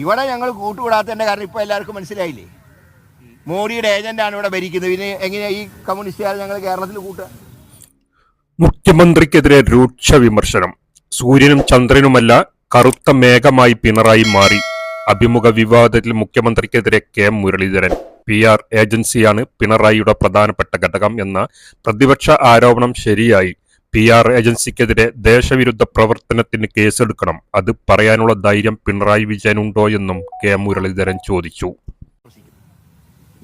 ഇവിടെ ഞങ്ങൾ കൂട്ടുകൂടാത്തതിന്റെ കാരണം ഇപ്പോൾ എല്ലാവർക്കും മനസ്സിലായില്ലേ? മോഡിയുടെ ഏജന്റാണ് ഇവിടെ ഭരിക്കുന്നത്. പിന്നെ എങ്ങനെ ഈ കമ്മ്യൂണിസ്റ്റുകാർ ഞങ്ങൾ കേരളത്തിൽ കൂട്ടുക? മുഖ്യമന്ത്രിക്കെതിരെ രൂക്ഷ വിമർശനം. സൂര്യനും ചന്ദ്രനുമല്ല കറുത്ത മേഘമായി പിണറായി മാറി. അഭിമുഖ വിവാദത്തിൽ മുഖ്യമന്ത്രിക്കെതിരെ കെ മുരളീധരൻ. പി ആർ ഏജൻസിയാണ് പിണറായിയുടെ പ്രധാനപ്പെട്ട ഘടകം എന്ന പ്രതിപക്ഷ ആരോപണം ശരിയായി. പി ആർ ഏജൻസിക്കെതിരെ ദേശവിരുദ്ധ പ്രവർത്തനത്തിന് കേസെടുക്കണം. അത് പറയാനുള്ള ധൈര്യം പിണറായി വിജയൻ ഉണ്ടോ എന്നും കെ മുരളീധരൻ ചോദിച്ചു.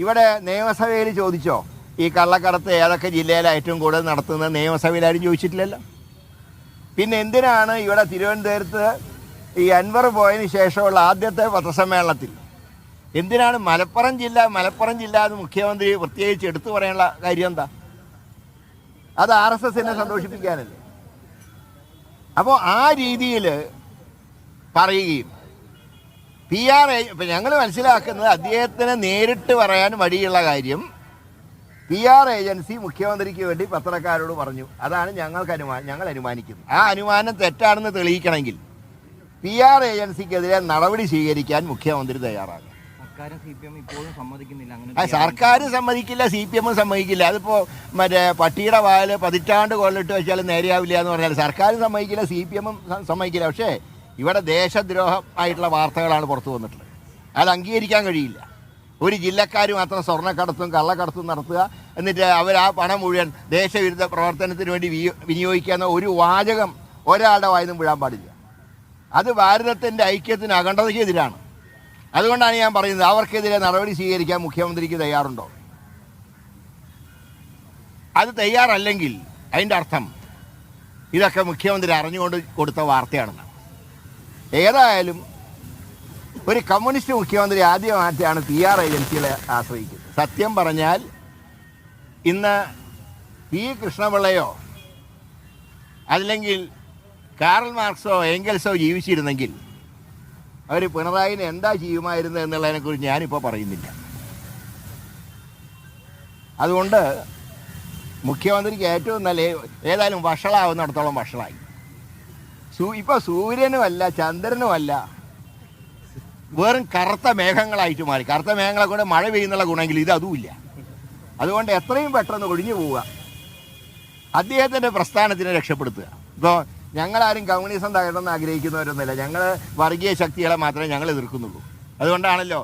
ഇവിടെ നിയമസഭയിൽ ചോദിച്ചോ? ഈ കള്ളക്കടത്ത് ഏതൊക്കെ ജില്ലയിലാണ് ഏറ്റവും കൂടുതൽ നടത്തുന്നത് നിയമസഭയിൽ ആരും ചോദിച്ചിട്ടില്ലല്ലോ. പിന്നെ എന്തിനാണ് ഇവിടെ തിരുവനന്തപുരത്ത് ഈ അൻവർ പോയതിന് ശേഷമുള്ള ആദ്യത്തെ പത്രസമ്മേളനത്തിൽ? എന്തിനാണ് മലപ്പുറം ജില്ല മലപ്പുറം ജില്ല എന്ന് മുഖ്യമന്ത്രി പ്രത്യേകിച്ച് എടുത്തു പറയാനുള്ള കാര്യം എന്താ? അത് ആർ എസ് എസിനെ സന്തോഷിപ്പിക്കാനല്ലേ. അപ്പോൾ ആ രീതിയിൽ പറയുകയും. പി ആർ എ ഇപ്പം ഞങ്ങൾ മനസ്സിലാക്കുന്നത് അദ്ദേഹത്തിന് നേരിട്ട് പറയാൻ വഴിയുള്ള കാര്യം പി ആർ ഏജൻസി മുഖ്യമന്ത്രിക്ക് വേണ്ടി പത്രക്കാരോട് പറഞ്ഞു. അതാണ് ഞങ്ങൾക്ക് അനുമാനം ഞങ്ങൾ അനുമാനിക്കുന്നത്. ആ അനുമാനം തെറ്റാണെന്ന് തെളിയിക്കണമെങ്കിൽ പി ആർ ഏജൻസിക്കെതിരെ നടപടി സ്വീകരിക്കാൻ മുഖ്യമന്ത്രി തയ്യാറാകും സർക്കാരും സി പി എം ഇപ്പോഴും സമ്മതിക്കുന്നില്ല. അങ്ങനെ ആ സർക്കാർ സമ്മതിക്കില്ല സി പി എമ്മും സമ്മതിക്കില്ല. അതിപ്പോ മറ്റേ പട്ടിയുടെ വാൽ പതിറ്റാണ്ട് കൊല്ലിട്ട് വെച്ചാൽ നേരെയാവില്ല എന്ന് പറഞ്ഞാൽ സർക്കാർ സമ്മതിക്കില്ല സി പി എമ്മും സമ്മതിക്കില്ല. പക്ഷേ ഇവിടെ ദേശദ്രോഹം ആയിട്ടുള്ള വാർത്തകളാണ് പുറത്തു വന്നിട്ടുള്ളത്. അത് അംഗീകരിക്കാൻ കഴിയില്ല. ഒരു ജില്ലക്കാർ മാത്രം സ്വർണക്കടത്തും കള്ളക്കടത്തും നടത്തുക എന്നിട്ട് അവർ ആ പണം മുഴുവൻ ദേശവിരുദ്ധ പ്രവർത്തനത്തിന് വേണ്ടി വിനിയോഗിക്കാവുന്ന ഒരു വാചകം ഒരാളുടെ വായന്നും വീഴാൻ പാടില്ല. അത് ഭാരതത്തിന്റെ ഐക്യത്തിന് അഖണ്ഡതയ്ക്കെതിരാണ്. അതുകൊണ്ടാണ് ഞാൻ പറയുന്നത് അവർക്കെതിരെ നടപടി സ്വീകരിക്കാൻ മുഖ്യമന്ത്രിക്ക് തയ്യാറുണ്ടോ? അത് തയ്യാറല്ലെങ്കിൽ അതിന്റെ അർത്ഥം ഇതൊക്കെ മുഖ്യമന്ത്രി അറിഞ്ഞുകൊണ്ട് കൊടുത്ത വാർത്തയാണെന്നാണ് ഏതായാലും ഒരു കമ്മ്യൂണിസ്റ്റ് മുഖ്യമന്ത്രി ആദ്യമായിട്ടാണ് പി ആർ ഏജൻസികളെ ആശ്രയിക്കുന്നത്. സത്യം പറഞ്ഞാൽ ഇന്ന് പി കൃഷ്ണപിള്ളയോ അല്ലെങ്കിൽ കാറൽ മാർക്സോ ഏംഗൽസോ ജീവിച്ചിരുന്നെങ്കിൽ അവർ പിണറായിനെ എന്താ ചെയ്യുമായിരുന്നു എന്നുള്ളതിനെക്കുറിച്ച് ഞാനിപ്പോൾ പറയുന്നില്ല. അതുകൊണ്ട് മുഖ്യമന്ത്രിക്ക് ഏറ്റവും നല്ല ഏതായാലും വഷളാവുന്നിടത്തോളം വഷളായി. സൂ ഇപ്പോൾ സൂര്യനുമല്ല ചന്ദ്രനുമല്ല വെറും കറുത്ത മേഘങ്ങളായിട്ട് മാറി. കറുത്ത മേഘങ്ങളെ കൂടെ മഴ പെയ്യുന്നുള്ള ഗുണമെങ്കിൽ ഇത് അതുമില്ല. അതുകൊണ്ട് എത്രയും പെട്ടെന്ന് ഒഴിഞ്ഞു പോവുക. അദ്ദേഹത്തിന്റെ പ്രസ്ഥാനത്തിനെ രക്ഷപ്പെടുത്തുക. ഇപ്പോൾ ഞങ്ങളാരും കമ്മ്യൂണിസം തകരണമെന്ന് ആഗ്രഹിക്കുന്നവരൊന്നുമില്ല. ഞങ്ങൾ വർഗീയ ശക്തികളെ മാത്രമേ ഞങ്ങൾ എതിർക്കുന്നുള്ളൂ. അതുകൊണ്ടാണല്ലോ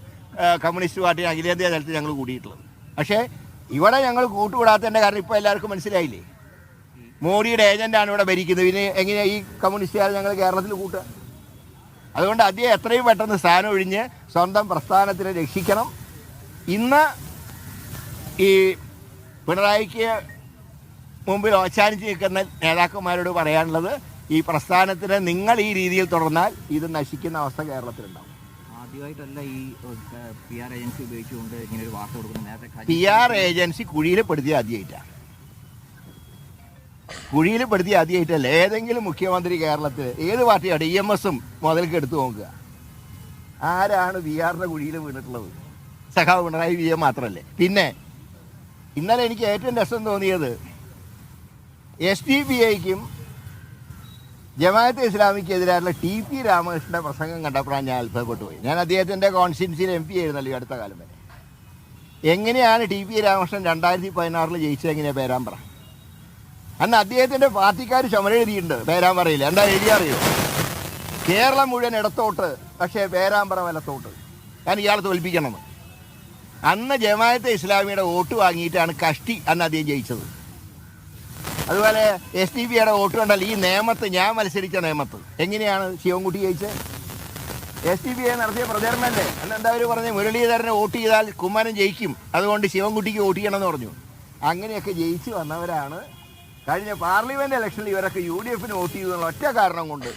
കമ്മ്യൂണിസ്റ്റ് പാർട്ടി അഖിലേന്ത്യാ തലത്തിൽ ഞങ്ങൾ കൂടിയിട്ടുള്ളത്. പക്ഷേ ഇവിടെ ഞങ്ങൾ കൂട്ടുകൂടാത്തതിന്റെ കാരണം ഇപ്പോൾ എല്ലാവർക്കും മനസ്സിലായില്ലേ? മോഡിയുടെ ഏജന്റാണ് ഇവിടെ ഭരിക്കുന്നത്. പിന്നെ എങ്ങനെയാണ് ഈ കമ്മ്യൂണിസ്റ്റുകാർ ഞങ്ങൾ കേരളത്തിൽ കൂട്ടുക? അതുകൊണ്ട് അദ്ദേഹം എത്രയും പെട്ടെന്ന് സ്ഥാനം ഒഴിഞ്ഞ് സ്വന്തം പ്രസ്ഥാനത്തിനെ രക്ഷിക്കണം. ഇന്ന് ഈ പിണറായിക്ക് മുമ്പിൽ ഓച്ചാനിച്ച് നിൽക്കുന്ന നേതാക്കന്മാരോട് പറയാനുള്ളത് ഈ പ്രസ്ഥാനത്തിന് നിങ്ങൾ ഈ രീതിയിൽ തുടർന്നാൽ ഇത് നശിക്കുന്ന അവസ്ഥ കേരളത്തിലുണ്ടാവും. ആദ്യമായിട്ടല്ല ഈ പി ആർ ഏജൻസി ഉപയോഗിച്ചുകൊണ്ട് ഇങ്ങനെ ഒരു വാർത്ത കൊടുക്കുന്നത്. നേരത്തെ കഴിഞ്ഞ- പി ആർ ഏജൻസി കുഴിയിൽ പെടുത്തിയ ആദ്യമായിട്ടാണ് കുഴിയിൽ പെടുത്തിയ ആദ്യമായിട്ടല്ല. ഏതെങ്കിലും മുഖ്യമന്ത്രി കേരളത്തിൽ ഏത് പാർട്ടിയാണ് ഡി എം എസും മുതൽക്ക് എടുത്തു നോക്കുക. ആരാണ് വി ആറിന്റെ കുഴിയിൽ വീണിട്ടുള്ളത്? സഖാവ് പിണറായി വിജയൻ മാത്രമല്ലേ പിന്നെ ഇന്നലെ എനിക്ക് ഏറ്റവും രസം തോന്നിയത് എസ് ഡി പി ഐക്കും ജമാഅത്തെ ഇസ്ലാമിക്കെതിരായിട്ടുള്ള ടി പി രാമകൃഷ്ണന്റെ പ്രസംഗം കണ്ടപ്പോഴാണ് ഞാൻ അത്ഭുതപ്പെട്ടു പോയി ഞാൻ അദ്ദേഹത്തിന്റെ കോൺസ്റ്റിറ്റ്യൻസിയിൽ എം പി ആയിരുന്നല്ലോ ഈ അടുത്ത കാലം വരെ. എങ്ങനെയാണ് ടി പി രാമകൃഷ്ണൻ രണ്ടായിരത്തി പതിനാറിൽ ജയിച്ചത് എങ്ങനെയാണ് പേരാമ്പ്ര? അന്ന് അദ്ദേഹത്തിന്റെ പാർട്ടിക്കാർ ചുമര എഴുതിയിട്ടുണ്ട്. പേരാമ്പ്രയിൽ എന്താ എഴുതി അറിയോ? കേരളം മുഴുവൻ ഇടത്തോട്ട് പക്ഷേ പേരാമ്പ്ര വലത്തോട്ട് ഞാൻ ഇയാളെ തോൽപ്പിക്കണമെന്ന് അന്ന് ജമാഅത്തെ ഇസ്ലാമിയുടെ വോട്ട് വാങ്ങിയിട്ടാണ് കഷ്ടി അന്ന് അദ്ദേഹം ജയിച്ചത്. അതുപോലെ എസ് ഡി പിയുടെ വോട്ട് കണ്ടാൽ ഈ നേമത്ത് ഞാൻ മത്സരിച്ച നേമത്ത്. എങ്ങനെയാണ് ശിവൻകുട്ടി ജയിച്ചത് എസ് ഡി ഐ നടത്തിയ പ്രചരണമല്ലേ? അന്ന് എന്താ അവർ പറഞ്ഞു? മുരളീധരനെ വോട്ട് ചെയ്താൽ കുമ്മനം ജയിക്കും. അതുകൊണ്ട് ശിവൻകുട്ടിക്ക് വോട്ട് ചെയ്യണമെന്ന് പറഞ്ഞു. അങ്ങനെയൊക്കെ ജയിച്ചു വന്നവരാണ്. കഴിഞ്ഞ പാർലമെന്റ് ഇലക്ഷനിൽ ഇവരൊക്കെ യു ഡി എഫിന് വോട്ട് ചെയ്തെന്നുള്ള ഒറ്റ കാരണം കൊണ്ട്.